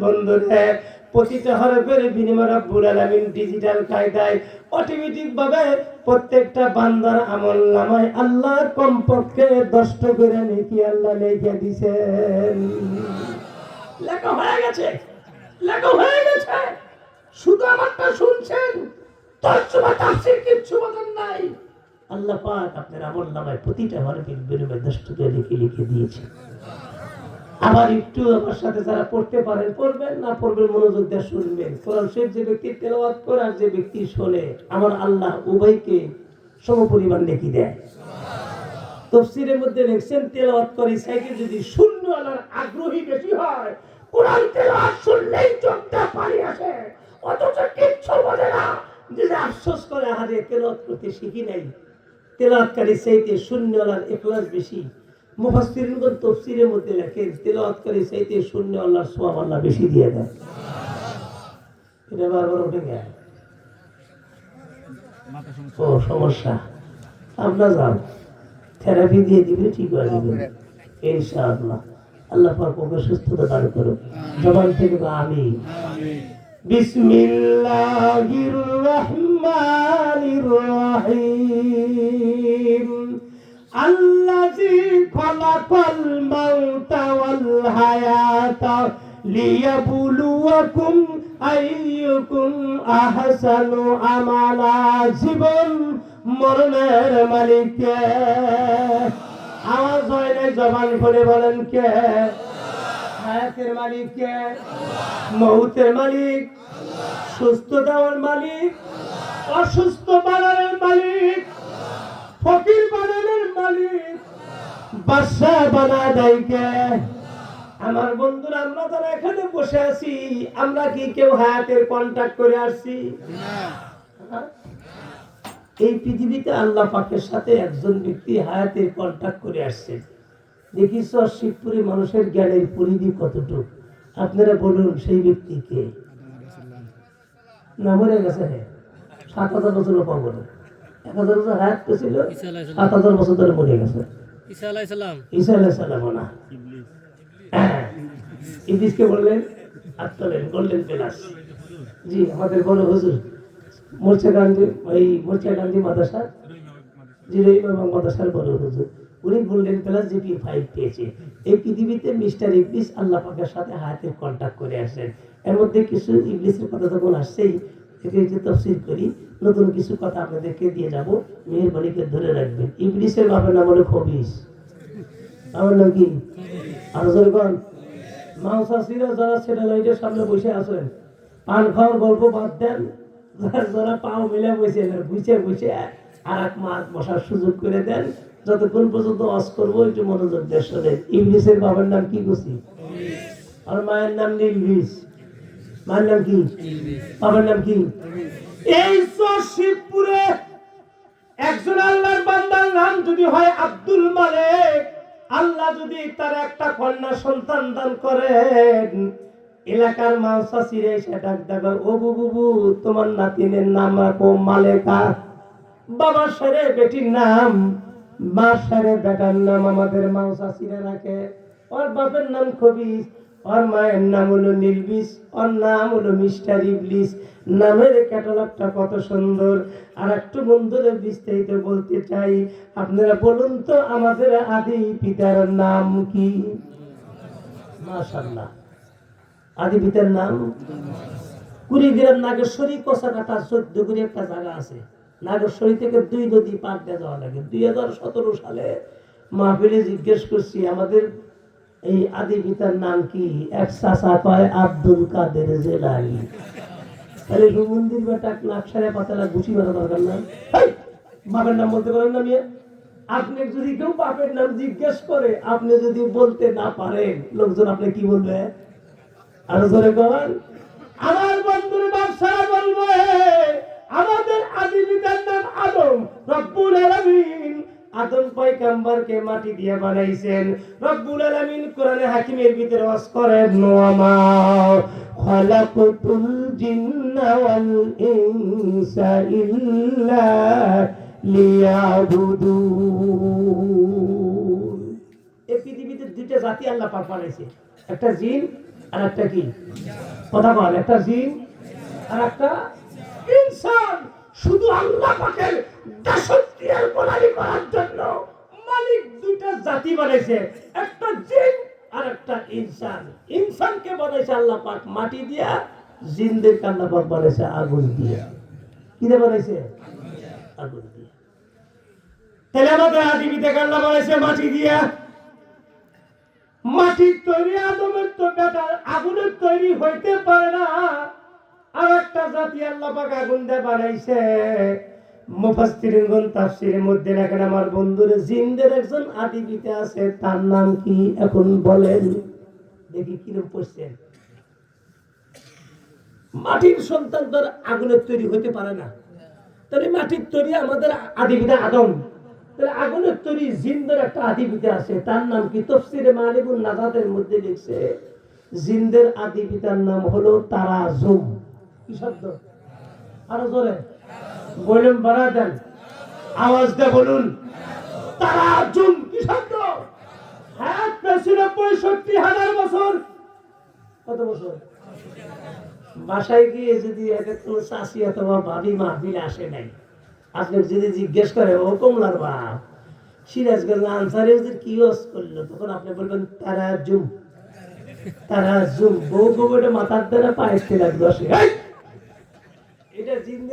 বন্ধুরে প্রতিটা হরফের বিনিময় রব্বুল আলামিন ডিজিটাল কায়দায় অটোমেটিক ভাবে প্রত্যেকটা বান্দার আমল নামায় আল্লাহ কমপক্ষে করে নেকি আল্লাহ লেখে দিছেন। লেখা হয়ে গেছে। লেখা হয়ে গেছে। শুধু আমারটা শুনছেন। তর্জমা নাই। আল্লাহ পাক আপনার আমল নামায় প্রতিটা হরফের বিনিময় দশটা করে লিখে লিখে দিয়েছে আবার একটু আমার সাথে যারা পড়তে পারেন পড়বেন না, পড়বেন মনোযোগ দিয়ে শুনবেন। কোরআন শরীফ যে ব্যক্তি তেলাওয়াত করে আর যে ব্যক্তি শোনে, আমার আল্লাহ উভয়কে সমপরিমাণ নেকি দেয়। তফসিরের মধ্যে লিখছেন তেলাওয়াত করে সাইকেল যদি শূন্য আনার আগ্রহী বেশি হয়, কোরআন তেলাওয়াত শুনলেই চোখটা পানি আসে। অথচ কিচ্ছু বলে না যে আফসোস করে, আহারে, তেলাওয়াত করতে শিখি নাই। তেলাওয়াতকারী চাইতে শূন্য আনার এখলাস বেশি। মুফাসসিরিনগণ তাফসীরের মধ্যে লেখেন তেলাওয়াতকারী চাইতে শূন্য আল্লাহর সওয়াব আল্লাহ বেশি দিয়ে দেয় এটা বারবার উঠে গেল। ও, সমস্যা। আপনার যাও থেরাপি দিয়ে দিবে, ঠিক হয়ে যাবে ইনশাআল্লাহ। আল্লাহ পাক ওকে সুস্থতা দান করুক। জবান থেকে আমি বিসমিল্লাহির রহমানির রহিম। জীবন মরণের মালিক কে আওয়াজ হয় জবান করে বলেন কে? হায়াতের মালিক কে মৌতের মালিক। সুস্থ দেওয়ার মালিক। অসুস্থ বানানোর মালিক। ফকির বানানোর মালিক বাদশা বানা দেয় আমার বন্ধুরা, আমরা যারা এখানে বসে আছি, আমরা কি কেউ হায়াতের কন্ট্যাক্ট করে আসছি? এই পৃথিবীতে আল্লাহ পাকের সাথে একজন ব্যক্তি হায়াতের কন্ট্যাক্ট করে আসছে। দেখিস, শিবপুরে মানুষের জ্ঞানের পরিধি কতটুক? আপনারা বলুন, সেই ব্যক্তিকে না মরে গেছে সাত হাজার বছর পাবো না। এক হাজার বছর হায়াত পেয়েছিল সাত হাজার বছর ধরে মরে গেছে। ঈসা ঈসা না। হ্যাঁ। ইবলিসকে বললেন আত্মলেন গোল্ডেন প্লাস জি আমাদের বড় হুজুর মোর্চা গান্ধী ওই মোর্চা গান্ধী মাদ্রাসা? জিরো এবং মাদ্রাসার বড় হুজুর। উনি গোল্ডেন প্লাস জিপি ফাইভ পেয়েছে। এই পৃথিবীতে মিস্টার ইবলিস আল্লাহ পাকের সাথে হায়াতের কন্ট্যাক্ট করে আসেন। এর মধ্যে কিছু ইবলিসের কথা যখন আসছেই যে তফসিল করি নতুন কিছু কথা আপনাদেরকে দিয়ে যাব। মেহরবানিকে ধরে রাখবেন। ইংলিশের বাবার নাম হলো খবিস। আমার নাম কি? আরজনগণ মাংসাসিরা যারা স্যাটেলাইটের সামনে বসে আছেন পান খাওয়ার গল্প বাদ দেন। যারা পাও মিলে বসে বুঝে বুঝে আর এক মাস বসার সুযোগ করে দেন। যতক্ষণ পর্যন্ত অস করব একটু মনোযোগ দিয়ে শোনেন ইংলিশের বাবার নাম কি করছি আর মায়ের নাম নীলভিস মায়ের নাম কি? বাবার নাম কি? এই শিবপুরে একজন আল্লাহর বান্দার নাম যদি হয় আব্দুল মালিক, আল্লাহ যদি তার একটা কন্যা সন্তান দান করেন, এলাকার মাউসাসিরে এসে ডাক দেবে ও বুবু তোমার নাতিনের নাম রাখো মালেকা। বাবা সারে বেটির নাম, মা সারে বেটার নাম আমাদের মাউসাসিরে রাখে। ওর বাপের নাম খবিস ওর মায়ের নাম হলো নির্বিষ ওর নাম হলো মিস্টার ইবলিস। নামের ক্যাটালগটা কত সুন্দর। আর একটু বন্ধুদের বিস্তারিত বলতে চাই, আপনারা বলুন তো আমাদের আদি পিতার নাম কি? মাশাল্লাহ আদি পিতার নাম? কুড়িগ্রাম নাগেশ্বরী কষাকাটা চোদ্দ করে একটা জায়গা আছে। নাগেশ্বরী থেকে দুই নদী পার দিয়ে যাওয়া লাগে। দুই হাজার সতেরো সালে মাহফিলে জিজ্ঞেস করছি, আমাদের এই আদি পিতার নাম কি? এক চাষা আব্দুল কাদের জেলানি। তাহলে মন্দির বা টাক নাকসারে পাতালা গুছি মারা দরকার না বাপের নাম বলতে পারেন না মিয়া? আপনি যদি কেউ বাপের নাম জিজ্ঞেস করে, আপনি যদি বলতে না পারেন, লোকজন আপনি কি বলবে? আরও ধরে করেন আমার বন্ধুর ব্যবসারা বলবে, আমাদের আদি পিতার নাম আদম, রব্বুল আলামিন। আদম পয়গম্বরকে মাটি দিয়ে বানাইছেন। রব্বুল আলামিন কোরআনে হাকিমের ভিতরে ওয়াজ করেন নোয়ামা খালাকুতুল জিন্না ওয়াল ইনসা ইল্লা লিয়াবুদুন এই পৃথিবীতে দুইটা জাতি আল্লাহ পাক বানাইছে। একটা জিন আর একটা কি? কথা বল, একটা জিন আর একটা ইনসান। শুধু আল্লাহ পাকের দাসত্ব আর গোলামি করার জন্য মালিক দুইটা জাতি বানাইছে, একটা জিন আর একটা ইনসান। ইনসানকে বানাইছে আল্লাহ পাক মাটি দিয়া, জিনদেরকে আল্লাহ পাক বানাইছে আগুন দিয়া। কি দিয়ে বানাইছে? আগুন দিয়া। তাহলে আমাদের আদিবিতে আল্লাহ বানাইছে মাটি দিয়া। মাটির তৈরি আদমের তো বেটা, আগুনের তৈরি হইতে পারে না। আর একটা জাতি আগুন আমার একজন আছে, তার নাম কি এখন বলেন? দেখি পড়ছেন মাটির সন্তান তো আর আগুনের তৈরি হইতে পারে না। তাহলে মাটির তৈরি আমাদের আদিবিতে আদম। তাহলে আগুনের তৈরি জিনদের একটা আদিবিতে আছে, তার নাম কি? তফসিরে মালিবুল নাজাদের মধ্যে লিখছে, জিনদের আদি পিতার নাম হলো তারাজুম। কি শব্দ। আরও জোরে। বলুন, বাড়া দেন। আওয়াজ বলুন তারাজুম কি শব্দ? হ্যাঁ পেছিল পঁয়ষট্টি হাজার বছর। কত বছর? বাসায় গিয়ে যদি একটা কোনো চাষি অথবা ভাবি মাহবিল আসে নাই, আপনি যদি জিজ্ঞেস করে, ও কমলার বাপ, সিরাজগঞ্জ আনসারে ওদের কি ওস করল? তখন আপনি বলবেন, তারা জুম। তারা জুম। বউ গোবরে মাথার দ্বারা পায়ের তেলা দশে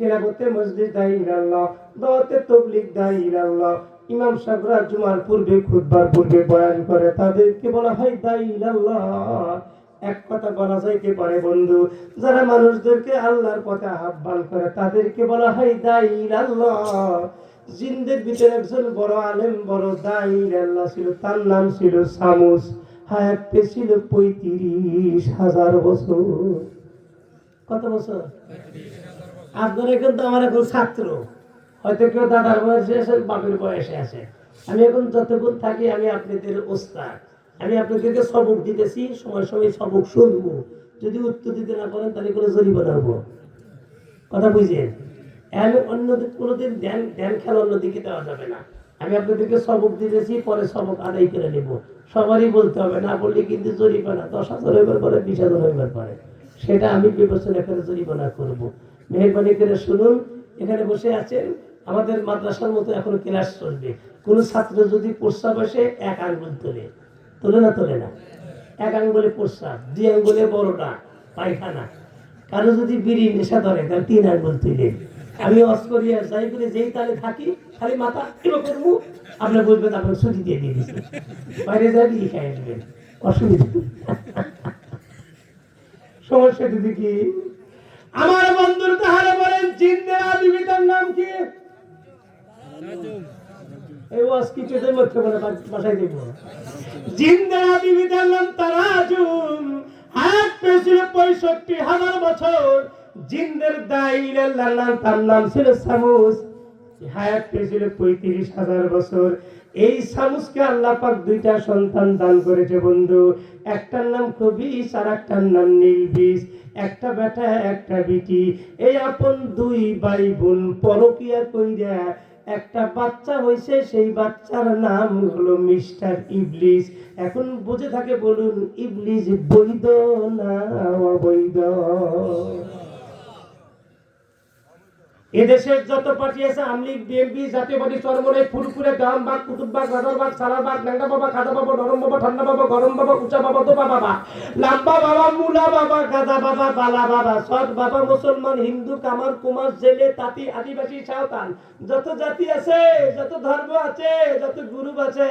আল্লাহ মসজিদ দায়ী আল্লাহ দাওয়াতে তবলিক দায়ী আল্লাহ ইমাম সাহেবরা জুমার পূর্বে, খুতবার পূর্বে বয়ান করে, তাদেরকে বলা হয় দায়ী আল্লাহ এক কথা বলা যাইতে পারে বন্ধু? যারা মানুষদেরকে আল্লাহর পথে আহ্বান করে, তাদেরকে বলা হয় দায়ী আল্লাহ জিন্দের ভিতরে একজন বড় আলেম, বড় দায়ী আল্লাহ ছিল, তার নাম ছিল সামুস। হায়াত পেয়েছিল পঁয়ত্রিশ হাজার বছর। কত বছর? আপনারা কিন্তু আমার এখন ছাত্র। হয়তো কেউ দাদার বয়সে আছে বাপের বয়সে আছে। আমি এখন যতক্ষণ থাকি আমি আপনাদের ওস্তাদ। আমি আপনাদেরকে সবক দিতেছি, সময় সময় সবক শুনব। যদি উত্তর দিতে না পারেন তাহলে কোনো জরিমানা হব কথা বুঝেন আমি অন্য কোনোদিন ধ্যান ধ্যান খেলা অন্য দিকে দেওয়া যাবে না। আমি আপনাদেরকে সবক দিতেছি, পরে সবক আদায় করে নেব। সবারই বলতে হবে, না বললে কিন্তু জরিমানা দশ হাজার হইবার পরে, বিশ হাজার হইবার পরে। সেটা আমি বিবেচনা করে জরিমানা করব। মেহরবানি করে শুনুন, এখানে বসে আছেন, আমাদের মাদ্রাসার মতো এখনও ক্লাস চলবে। কোনো ছাত্র যদি প্রস্তাব আসে এক আঙ্গুল তোলে। তোলে না তোলে না। এক আঙ্গুলে প্রস্তাব দুই আঙ্গুলে বড়টা, পায়খানা। কারও যদি বিড়ি, নেশা ধরে, তাহলে তিন আঙ্গুল তুলে। আমি অস করি আর যাই করে যেই তালে থাকি, খালি মাথা এলো করব আপনার বলবেন, আপনার ছুটি দিয়ে দিয়ে দিচ্ছি বাইরে যাই দিয়ে খাই আসবেন অসুবিধা সমস্যা যদি কি? আমার বন্ধুর তাহলে বলেন চিন্তের আদিবিতার নাম কি? এই ওয়াজ কিছুদের মধ্যে বলে বাসায় দেবো জিন্দা আদিবিতার নাম তারাজুম। হাত পেয়েছিল পঁয়ষট্টি হাজার বছর। জিন্দের দাইল আল্লাহ তার নাম ছিল সামুস। হায়াত পেয়েছিল পঁয়ত্রিশ হাজার বছর। এই সামুসকে আল্লাহ পাক দুইটা সন্তান দান করেছে, বন্ধু। একটার নাম কবিস আর একটার নাম নীলবিষ একটা বেটা, একটা বিটি। এই আপন দুই ভাই বোন পরকিয়া কইরা একটা বাচ্চা হয়েছে সেই বাচ্চার নাম হলো মিস্টার ইবলিস। এখন বুঝে থাকে বলুন, ইবলিস বৈধ না অবৈধ? এদেশের যত পার্টি আছে আমলিগ বিএনপি জাতীয় পার্টি চরমনে ফুরফুরে দামবাগ কুতুববাগ রাজারবাগ সারাবাগ ন্যাংরা বাবা বাবা নরম বাবা ঠান্ডা বাবা গরম বাবা উঁচা বাবা দোবা বাবা লাম্বা বাবা মুলা বাবা বাবা বালা বাবা সৎ বাবা মুসলমান হিন্দু কামার কুমার জেলে তাঁতি আদিবাসী সাঁওতাল। যত জাতি আছে যত ধর্ম আছে যত গ্রুপ আছে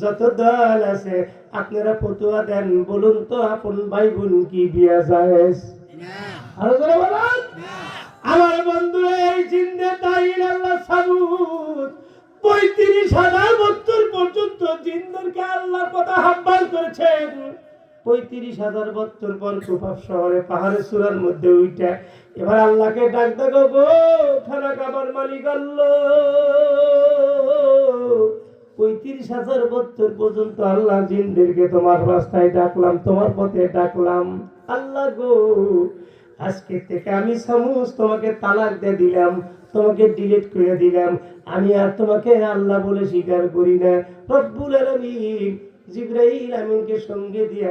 যত দল আছে আপনারা ফতুয়া দেন বলুন তো আপন ভাই বোন কি বিয়া যায়? আরও করে বলুন। পঁয়ত্রিশ হাজার বছর পর কুফাব শহরে, পাহাড়ের চূড়ার মধ্যে উইটা। এবার আল্লাহকে ডাক দেখো গো খানা কাবার মালিক আল্লাহ। পঁয়ত্রিশ হাজার বছর পর্যন্ত আল্লাহ জিনদেরকে তোমার রাস্তায় ডাকলাম, তোমার পথে ডাকলাম। আল্লাহ গো, আজকে থেকে আমি সামুস তোমাকে তালাক দিয়ে দিলাম, তোমাকে ডিলিট করে দিলাম। আমি আর তোমাকে আল্লাহ বলে স্বীকার করি না। রব্বুল আলামিন জিব্রাইল আমিনকে সঙ্গে দিয়ে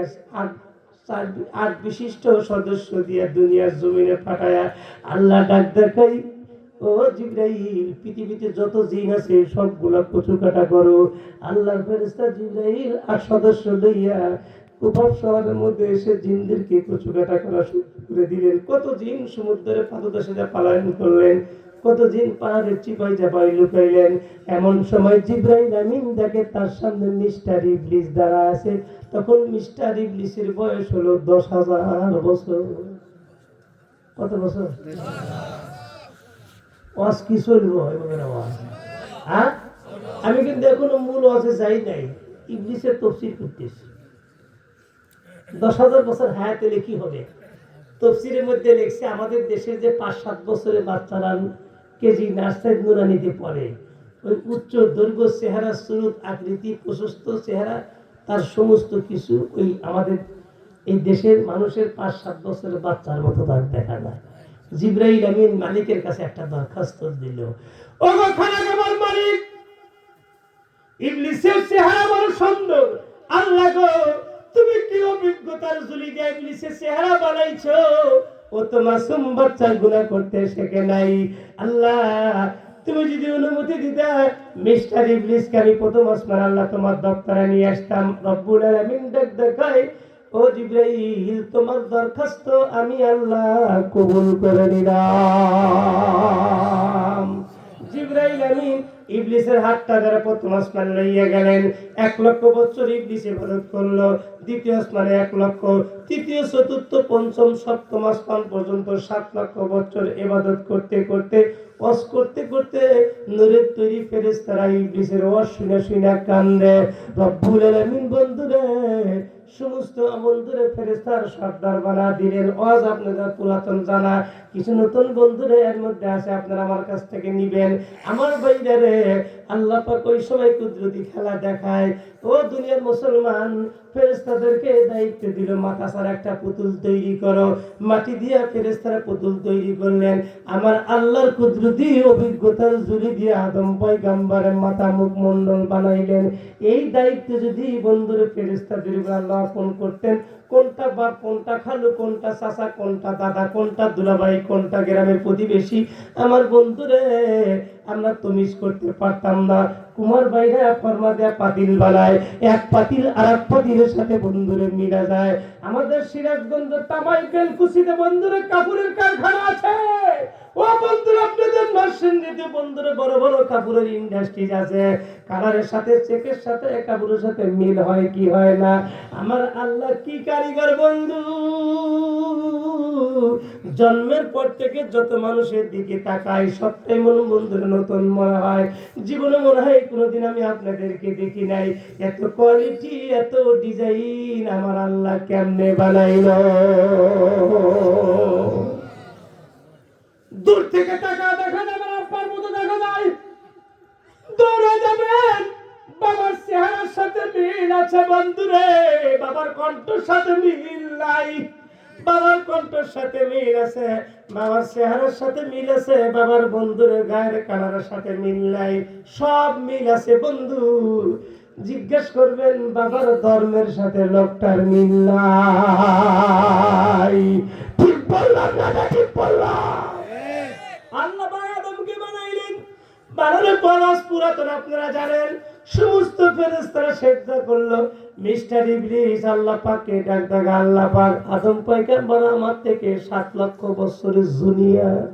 আট বিশিষ্ট সদস্য দিয়ে দুনিয়ার জমিনে পাঠায়া আল্লাহ ডাক দেখাই। ও জিব্রাইল, পৃথিবীতে যত জিন আছে, সবগুলা কচু কাটা করো। আল্লাহর ফেরেস্তা জিব্রাইল আর সদস্য লইয়া কুফার শহরের মধ্যে এসে জিনদেরকে কচু কাটা করা শুরু করে দিলেন। কত জিন সমুদ্রের পাদদেশে পালায়ন করলেন কত জিন পাহাড়ের চিপাই চাপাই লুকাইলেন এমন সময় জিব্রাইল আমিন দেখে তার সামনে মিস্টার ইবলিস দ্বারা আছে। তখন মিস্টার ইবলিসের বয়স হলো দশ হাজার বছর। কত বছর? ওয়াজ কি চলবো ওয়াজ হ্যাঁ আমি কিন্তু এখনও মূল ওয়াজে যাই নাই। ইংলিশের তফসিল করতেছি। দশ হাজার বছর হায়াতে কি হবে? তফসিলের মধ্যে লেখছে, আমাদের দেশের যে পাঁচ সাত বছরের বাচ্চারা কেজি নার্সারি নুরানিতে পড়ে ওই উচ্চ দৈর্ঘ্য চেহারা সুরত আকৃতি, প্রশস্ত চেহারা, তার সমস্ত কিছু ওই আমাদের এই দেশের মানুষের পাঁচ, সাত বছরের বাচ্চার মতো তার দেখা যায়। জিব্রাইল আমিন মালিকের কাছে একটা দরখাস্ত দিল। ও মালিক, ইবলিসের চেহারা বড় সুন্দর। আল্লাহ গো, তুমি কি অভিজ্ঞতার জুলি দিয়ে ইবলিসের চেহারা বানাইছো? ও তো মাসুম বাচ্চার গুনাহ করতে শেখে নাই। আল্লাহ, তুমি যদি অনুমতি দিতে, মিস্টার ইবলিসকে আমি প্রথম আসমান আল্লাহ তোমার দপ্তরে নিয়ে আসতাম। রব্বুল আলামিন ডাক দেখাই, ও জিব্রাইল, তোমার দরখাস্ত আমি আল্লাহ কবুল করে নিলাম। জিব্রাইল আমিন ইবলিসের হাতটা প্রথম লইয়া গেলেন। এক লক্ষ বছর ইবলিস ইবাদত করল। দ্বিতীয় আসমানে এক লক্ষ, তৃতীয়, চতুর্থ, পঞ্চম, সপ্তম আসমান পর্যন্ত সাত লক্ষ বছর ইবাদত করতে করতে, ওয়াজ করতে করতে নূরের তৈরি ফেরেশতারা ইবলিসের ওয়াজ শুনে শুনে কান্দে। রব্বুল বন্ধুরে, সমস্ত বন্ধুরে ফেরেস্তার সর্দার বানা দিলেন। ওয়াজ আপনাদের পুরাতন জানা কিছু নতুন বন্ধুরে এর মধ্যে আছে, আপনারা আমার কাছ থেকে নিবেন। আমার বাইরে আল্লাহ পাক ওই সময় কুদরতি খেলা দেখায়। ও দুনিয়ার মুসলমান ফেরেস্তাদেরকে দায়িত্ব দিল মাকাসার একটা পুতুল তৈরি করো। মাটি দিয়া ফেরেস্তারা পুতুল তৈরি করলেন। আমার আল্লাহর কুদরতি অভিজ্ঞতার জুড়ি দিয়ে আদম পয়গাম্বারের মাথা মুখ মন্ডল বানাইলেন। এই দায়িত্ব যদি বন্ধুরে ফেরেস্তাদের আল্লাহ অর্পণ করতেন কোনটা বাপ, কোনটা খালু, কোনটা চাষা কোনটা দাদা, কোনটা দুলাভাই, কোনটা গ্রামের প্রতিবেশী? আমার বন্ধুরে, আমরা তমিজ করতে পারতাম না। কুমার বাইরে ফরমা দেয়া পাতিল বানায়। এক পাতিল আর এক পাতিলের সাথে বন্ধুরে মিলা যায়। আমাদের সিরাজগঞ্জ তামাই বেলকুচিতে বন্ধুরে কাপড়ের কারখানা। নরসিংদীতে বন্ধুরে বড় বড় কাপড়ের ইন্ডাস্ট্রিজ আছে, কালারের সাথে, চেকের সাথে কাপড়ের সাথে মিল হয় কি হয় না? আমার আল্লাহ কি কারিগর বন্ধু? জন্মের পর থেকে যত মানুষের দিকে তাকাই, সবটাই মনে বন্ধুর নতুন মনে হয়। জীবনে মনে হয় কোনোদিন আমি আপনাদেরকে দেখি নাই। এত কোয়ালিটি এত ডিজাইন আমার আল্লাহ কেমনে বানাইল? দূর থেকে টাকা দেখা যাবে না মতো দেখা যায়। দৌড়ে যাবেন বাবার চেহারার সাথে মিল আছে বন্ধুরে। বাবার কণ্ঠের সাথে মিল নাই। বাবার কণ্ঠের সাথে মিল আছে। বাবার চেহারার সাথে মিল আছে। বাবার বন্ধুর গায়ের কালারের সাথে মিল নাই। সব মিল আছে বন্ধু। জিজ্ঞেস করবেন, বাবার ধর্মের সাথে লোকটার মিল নাই। ঠিক বললাম না ঠিক বললাম আল্লাহ পাক আদমকে বানাইলেন পর পুরাতন আপনারা জানেন, সমস্ত ফেরেস্তারা সেজদা করল। মিস্টার ইবলিস, আল্লাহ পাককে ডাক ডাকা আল্লাহ পাক আদম পয়গম্বর আমার থেকে সাত লক্ষ বছরের জুনিয়র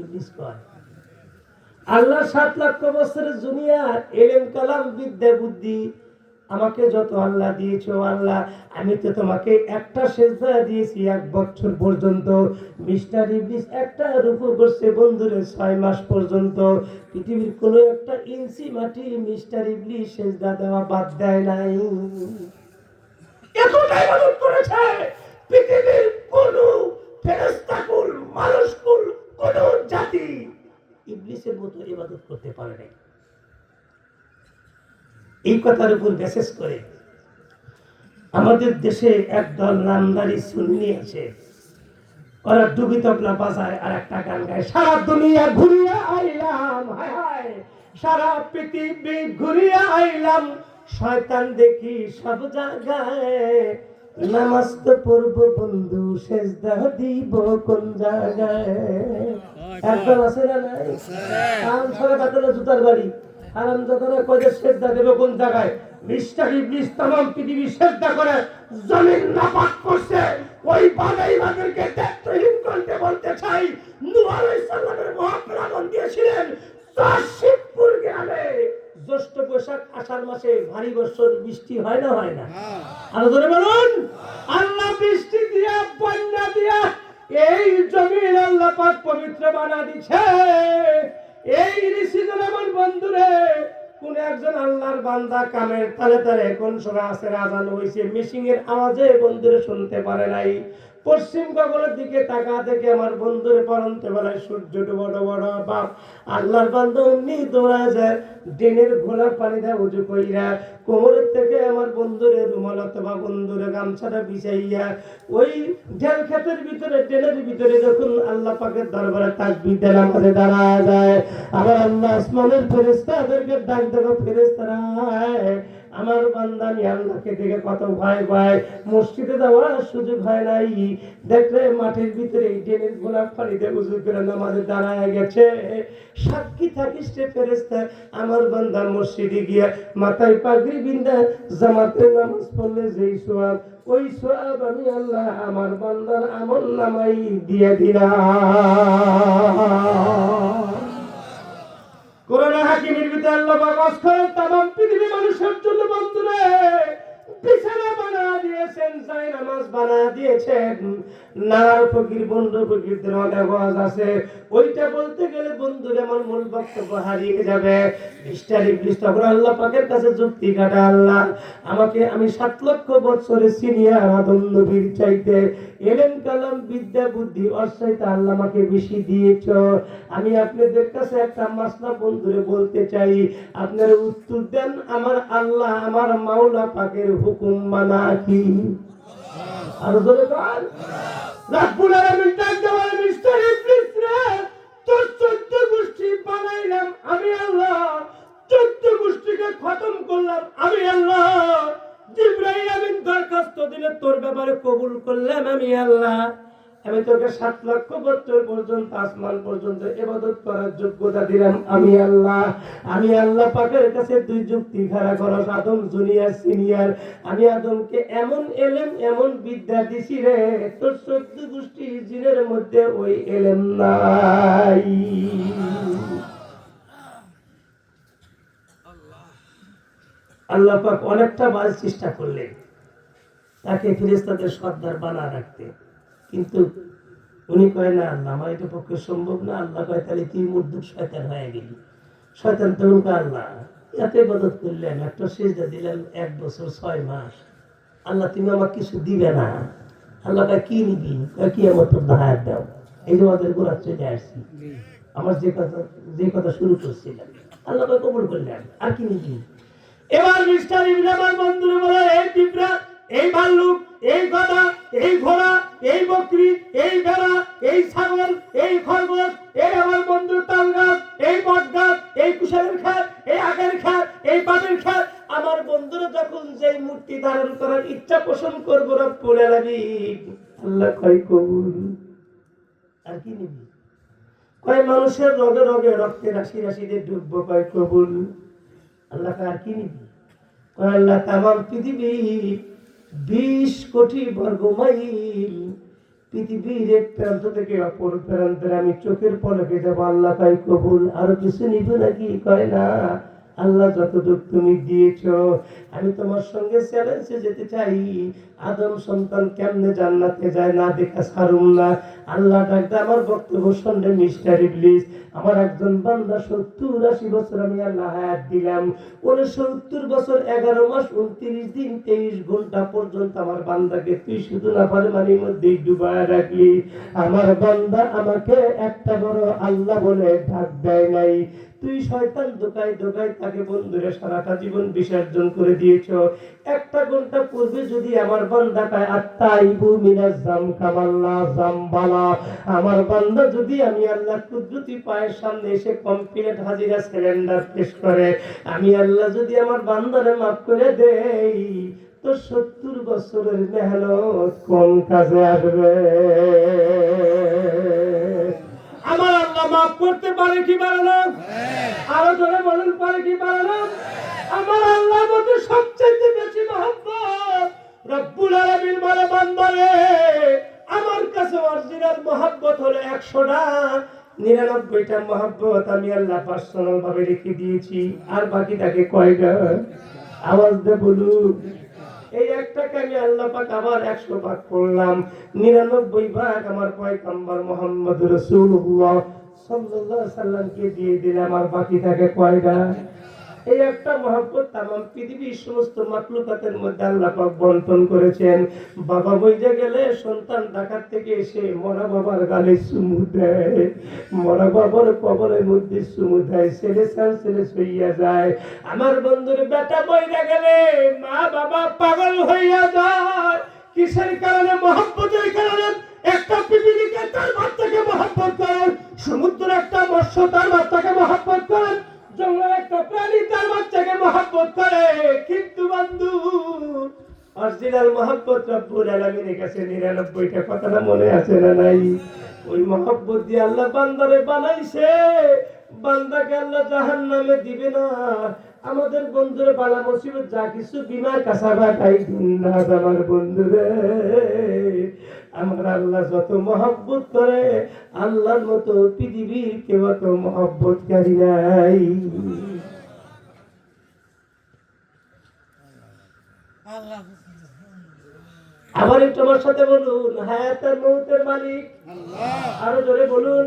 ইবলিস কয়, আল্লাহ সাত লক্ষ বছরের জুনিয়র এলেম, কালাম, বিদ্যা, বুদ্ধি আমাকে যত আল্লাহ দিয়েছ, আল্লাহ, আমি তো তোমাকে একটা সেজদা দিয়েছি এক বছর পর্যন্ত। মিস্টার ইবলিস একটা রূপ করছে বন্ধুরে ছয় মাস পর্যন্ত। পৃথিবীর কোনো একটা ইঞ্চি মাটি মিস্টার ইবলিস সেজদা দেওয়া বাদ দেয় নাই। এতটাই করেছে। পৃথিবীর কোন ফেরেস্তাকুল মানুষকুল, কোন জাতি ইবলিসের মতো ইবাদত করতে পারে নাই। এই কথার উপর মেসেজ করে আমাদের দেশে একদল নামদারি সুন্নি আছে। ওরা ডুবি তবলা বাজায় আর একটা গান গায় সারা দুনিয়া ঘুরিয়া আইলাম হায় হায় সারা পৃথিবী ঘুরিয়া আইলাম শয়তান দেখি সব জায়গায় নামাজ তো পড়ব বন্ধু সেজদা দিব কোন জায়গায়? একদম আছে না নাই? জুতার বাড়ি। কয়ে সেজদা দেবে কোন জায়গায়? মিস্টার ইবলিস পৃথিবী সেজদা করে জমিন নাপাক করছে। ওই বাদাইবাদেরকে করতে বলতে চাই নূহ আলাইহিস সালামের দিয়েছিলেন গ্রামে। জ্যৈষ্ঠ বৈশাখ আষাঢ় মাসে ভারী বর্ষণ বৃষ্টি হয় না হয় না? আরও ধরে বলুন আল্লাহ বৃষ্টি দিয়া বন্যা দিয়া এই জমিন আল্লাহ পাক পবিত্র বানা দিছে। এই ঋষিজন আমার বন্ধুরে কোন একজন আল্লাহর বান্দা কামের তালে তালে কোন সময় আছে আজান হয়েছে মিশিং এর আওয়াজে বন্ধুরে শুনতে পারে নাই। পশ্চিম গগনের দিকে তাকা থেকে আমার বন্ধুরে পরন্ত বেলায় সূর্য বড় বড় বাপ আল্লাহর বান্দা অমনি দৌড়া যায়, ড্রেনের ঘোলা পানি দেয় উজু কইরা কোমরের থেকে আমার বন্ধুরে রুমাল অথবা বন্ধুরে গামছাটা বিছাইয়া ওই ঢেল ক্ষেতের ভিতরে ড্রেনের ভিতরে যখন আল্লাহ পাকের দরবারে তাকবীর দেন, আমাদের দাঁড়া যায়। আবার আল্লাহ আসমানের ফেরেস্তাদেরকে ডাক দেখো ফেরেস্তারা আমার বান্দা আমি আল্লাহকে দেখে কত ভয় পায়। মসজিদে যাওয়ার সুযোগ হয় নাই। দেখলে মাঠের ভিতরে এই ড্রেনের গোলাপ পানিতে উজু করে নামাজে দাঁড়ায় গেছে। সাক্ষী থাকিস রে ফেরেস্তা আমার বান্দা মসজিদে গিয়া মাথায় পাগড়ি বিন্দা জামাতে নামাজ পড়লে যেই সোয়াব, ওই সোয়াব আমি আল্লাহ আমার বান্দার আমল নামাই দিয়ে দিলাম। করোনা হাকিমের ভিতরে আল্লাহ পাক করেন তামাম পৃথিবী মানুষের জন্য বন্ধুরে বিছানা বানা দিয়েছেন যাই নামাজ বানা দিয়েছেন। নার ফকির, বন্ধু অনেক আওয়াজ আছে। ওইটা বলতে গেলে বন্ধুরে আমার মূল বক্তব্য হারিয়ে যাবে। মিস্টার ইবলিস আল্লাহ পাকের কাছে যুক্তি কাটা আল্লাহ। আমাকে আমি সাত লক্ষ বছরে সিনিয়র আদম নবীর চাইতে এলেন কালাম, বিদ্যা, বুদ্ধি অশ্বাইতে আল্লাহ আমাকে বেশি দিয়েছ। আমি আপনাদের কাছে একটা মাসলা বন্ধুরে বলতে চাই। আপনারা উত্তর দেন, আমার আল্লাহ আমার মাওলা পাকের হুকুম মানা কি আর ধরে কাল রাব্বুল আলামিন ডাক দেওয়ার মিস্টার ইবলিস রে তোর চোদ্দ গোষ্ঠী বানাইলাম আমি আল্লাহ। চোদ্দ গোষ্ঠীকে খতম করলাম আমি আল্লাহ। জিব্রাহিম আমিন দরখাস্ত দিলে তোর ব্যাপারে কবুল করলাম আমি আল্লাহ। আমি তোকে সাত লক্ষ বছর পর্যন্ত, আসমান পর্যন্ত এবাদত করার যোগ্যতা দিলাম। আমি আল্লাহ আমি আল্লাহ পাকের কাছে দুই যুক্তি খাড়া খরচ, আদম জুনিয়র সিনিয়র। আমি আদমকে এমন এলেম, এমন বিদ্যা দিছি রে, তোর চোদ্দ গোষ্ঠী জিনের মধ্যে ওই এলেম নাই। আল্লাহ পাক অনেকটা বার চেষ্টা করলেন, তাকে ফিরেস্তাদের সর্দার বানা রাখতে। কিন্তু উনি কয়, না আল্লাহ আমার এটা পক্ষে সম্ভব না। আল্লাহ কয়, তাহলে তুই মুর্দুক শয়তান হয়ে গেলি। শয়তান তখন আল্লাহ, এত ইবাদত করলেন একটা সেজদা দিলেন এক বছর ছয় মাস। আল্লাহ, তুমি আমার কিছু দিবে না। আল্লাহ কয়, কি নিবি? কি আমার তোর দাহার দাও? এই যে আমাদের গোড়া চলে আসছি। আমার যে কথা যে কথা শুরু করছিলাম। আল্লাহ কয়, কবুল করলেন আর কি নিবি? এবার মিস্টার ইবরাহিম বন্ধুরে বলে, এই পিঁপড়া, এই ভাল্লুক, এই গদা, এই ঘোড়া এই বকরি, এই ভেড়া, এই ছাগল, এই খরগোশ, এই আমার বন্ধু তাল গাছ, এই বট গাছ, এই কুশালের খাত এই আগের খাত এই পাটের খাত আমার বন্ধুরা যখন যেই মূর্তি ধারণ করার ইচ্ছা পোষণ করব রব্বুল আলামিন। আল্লাহ কয়, কবুল। আর কি নিবি? কয়, মানুষের রগে রগে রক্তে রাশি রাশিতে ডুববো। কয়, কবুল। আল্লাহ আর কি নিবি? কয়, আল্লাহ তামাম পৃথিবী বিশ কোটি বর্গ মাইল পৃথিবীর এক প্রান্ত থেকে অপর প্রান্তে আমি চোখের পলকে যাব, আল্লাহ কাই কবুল। আরও কিছু নিব নাকি? কয় না। আল্লাহ যতটুকু তুমি দিয়েছ, আমি তোমার সঙ্গে চ্যালেঞ্জে যেতে চাই। আদম সন্তান কেমনে জান্নাতে যায় না দেখা সারুম না? আল্লাহ ডাকতে আমার বক্তব্য শুনলে মিস্টার ইবলিস। আমার একজন বান্দা সত্তর আশি বছর আমি আল্লাহ হায়াত দিলাম। ওরে সত্তর বছর এগারো মাস উনত্রিশ দিন তেইশ ঘণ্টা পর্যন্ত আমার বান্দাকে তুই শুধু না পারে মানির মধ্যেই ডুবায় রাখলি। আমার বান্দা আমাকে একটা বড় আল্লাহ বলে ডাক দেয় নাই। তুই শয়তান দোকায় দোকায় তাকে বন্ধুরা সারাটা জীবন বিসর্জন করে দিয়েছ। একটা ঘণ্টা পূর্বে যদি আমার বান্দাটায় আত্মাইবু মিনাজ জাম কামাল্লা জামবালা। আমার বান্দা যদি আমি আল্লাহ কুদরতি পায়ের সামনে এসে কমপ্লিট হাজিরা সিলিন্ডার পেশ করে, আমি আল্লাহ যদি আমার বান্দারে মাফ করে দেই, তো সত্তর বছরের মেহনত কোন কাজে আসবে? আমার আল্লাহ মাফ করতে পারে কি পারে না? আরও জোরে বলুন, পারে কি পারে না? আমার আল্লাহ মধ্যে সবচেয়ে বেশি মহব্বত রব্বুল আলামিন বলে, বান্দারে, আমার কাছে অরিজিনাল মহব্বত হলো একশোটা, নিরানব্বইটা মহব্বত আমি আল্লাহ পার্সোনাল ভাবে রেখে দিয়েছি, আর বাকিটাকে কয়টা? আওয়াজ দে বলুন। এই একটাকে আমি আল্লাহ পাক আবার একশো ভাগ করলাম। নিরানব্বই ভাগ আমার পয়গম্বর মোহাম্মদ সাল্লাল্লাহু আলাইহি সাল্লামকে দিয়ে দিলাম, আর বাকি থাকে কয়টা? এই একটা মহব্বত তাম পৃথিবীর সমস্ত মাকলুকাতের মধ্যে আল্লাহ পাক বন্টন করেছেন। বাবা বইজে গেলে সন্তান ডাকাত থেকে এসে মরা বাবার গালে চুমু দেয়। মরা বাবার কবরের মধ্যে চুমু দেয়, ছেলে সাল ছেলে শুইয়া যায়। আমার বন্ধুর বেটা বইরা গেলে মা বাবা পাগল হইয়া যায়। কিসের কারণে? মহব্বতের কারণে একটা পিপিলিকে তার বাচ্চাকে মহব্বত করেন সমুদ্র একটা মৎস্য তার বাচ্চাকে মহব্বত করেন। একটা প্রাণী তার বাচ্চাকে মহব্বত করে। কিন্তু বন্ধু, অরিজিনাল মহব্বত রব্বুল কাছে নিরানব্বইটা কথাটা মনে আছে না নাই? ওই মহব্বত দিয়ে আল্লাহ বান্দারে বানাইছে। বান্দাকে আল্লাহ জাহান নামে দিবে না। আমাদের বন্ধুরে বালা মুসিবত, যা কিছু বিমা কাসাবা তাই দিন না আমার বন্ধুরে। আমার আল্লাহ যত মহব্বত করে, আল্লাহর মতো পৃথিবীর কেউ অত মহব্বতকারী নাই। আবার একটু আমার সাথে বলুন, হায়াতের মৌতের মালিক। আরও জোরে বলুন।